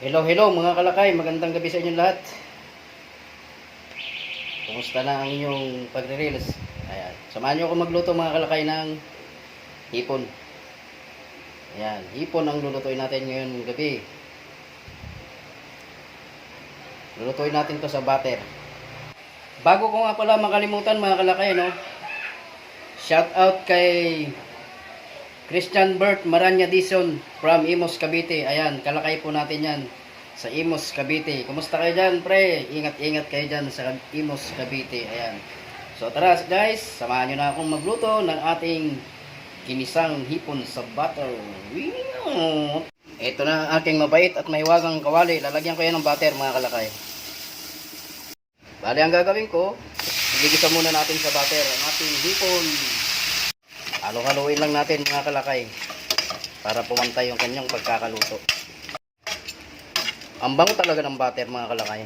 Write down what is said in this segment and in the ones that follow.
Hello, hello mga kalakay. Magandang gabi sa inyong lahat. Kumusta na ang inyong pagre-reels? Ayan. Samahan niyo ako magluto mga kalakay ng hipon. Ayan. Hipon ang lulutuin natin ngayon gabi. Lulutuin natin to sa butter. Bago ko nga pala makalimutan mga kalakay, no? Shout out kay Christian Bert Maranya Dison from Imos, Cavite. Ayan, kalakay po natin yan sa Imos, Cavite. Kumusta kayo dyan, pre? Ingat-ingat kayo dyan sa Imos, Cavite. Ayan. So tara guys, samahan nyo na akong magluto ng ating ginisang hipon sa butter. Wino! Ito na ang aking mabait at mahiwagang kawali. Lalagyan ko yan ng butter mga kalakay. Bali ang gagawin ko, igigisa muna natin sa butter ang ating hipon. Halo-haluin lang natin mga kalakay para pumantay yung kanyang pagkakaluto. Ang bango talaga ng butter mga kalakay.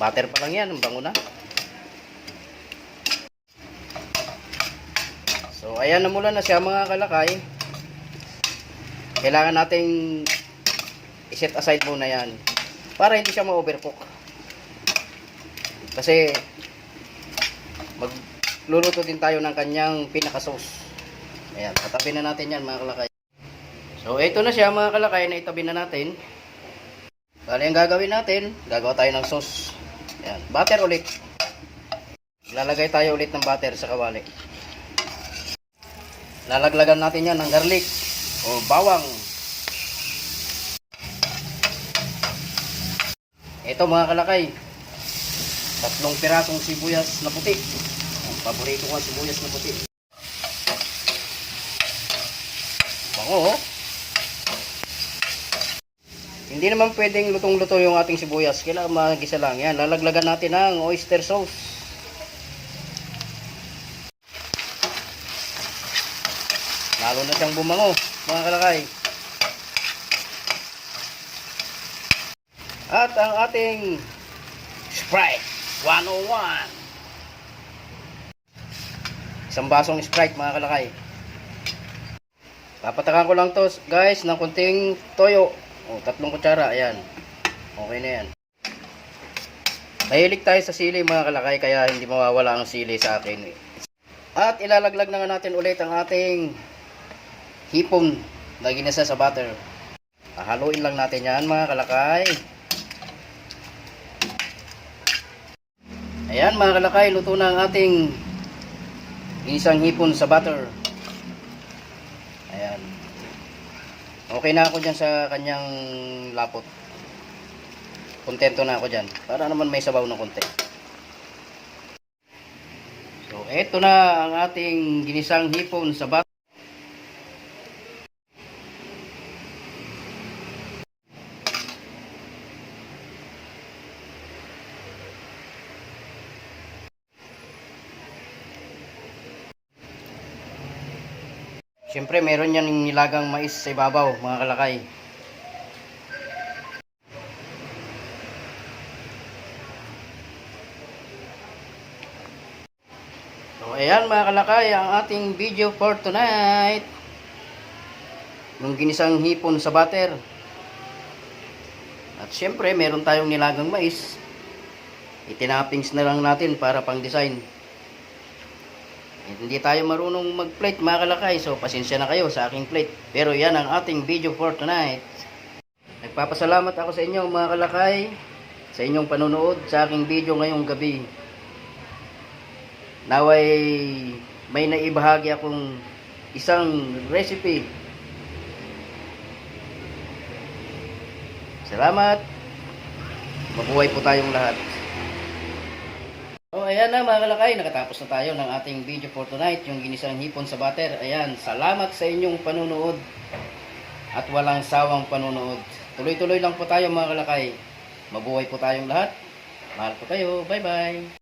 Butter pa lang yan, ang bango na. So ayan na mula na siya mga kalakay. Kailangan nating iset aside muna yan para hindi siya ma-overcook. Kasi magluluto din tayo ng kanyang pinaka-sauce. Ayan, tatabi na natin yan mga kalakay. So, ito na siya mga kalakay na itabi na natin. Bali, ang gagawin natin, gagawa tayo ng sauce. Ayan, butter ulit. Lalagay tayo ulit ng butter sa kawali. Lalaglagan natin yan ng garlic o bawang. Ito mga kalakay, tatlong pirasong sibuyas na puti. Paborito ko ang sibuyas na puti. Bango oh. Hindi naman pwedeng lutong-luto yung ating sibuyas. Kailangan magisa lang. Yan, lalaglagan natin ng oyster sauce. Lalo na siyang bumango, mga kalakay. At ang ating Sprite 101. Isang basong Sprite, mga kalakay. Papatakan ko lang to, guys, ng kunting toyo. O, tatlong kutsara, ayan. Okay na yan. Mahilig tayo sa sili mga kalakay, kaya hindi mawawala ang sili sa akin. At ilalaglag na nga natin ulit ang ating hipon na ginasa sa butter. Haluin lang natin yan mga kalakay. Ayan mga kalakay, luto na ang ating ginisang hipon sa butter. Ayan. Okay na ako dyan sa kanyang lapot. Kontento na ako dyan. Para naman may sabaw ng konti. So, eto na ang ating ginisang hipon sa bat. Siyempre, meron yan nilagang mais sa ibabaw, mga kalakay. So, ayan mga kalakay, ang ating video for tonight. Yung ginisang hipon sa butter. At siyempre, meron tayong nilagang mais. Itinappings na lang natin para pang design. Hindi tayo marunong mag-plate mga kalakay, so pasensya na kayo sa aking plate. Pero yan ang ating video for tonight. Nagpapasalamat ako sa inyo mga kalakay, sa inyong panonood sa aking video ngayong gabi. Naway may naibahagi akong isang recipe. Salamat. Mabuhay po tayong lahat. Ayan na mga kalakay, nakatapos na tayo ng ating video for tonight, yung ginisang hipon sa butter. Ayan, salamat sa inyong panunood at walang sawang panunood. Tuloy-tuloy lang po tayo mga kalakay. Mabuhay po tayong lahat. Mahal po kayo. Bye-bye.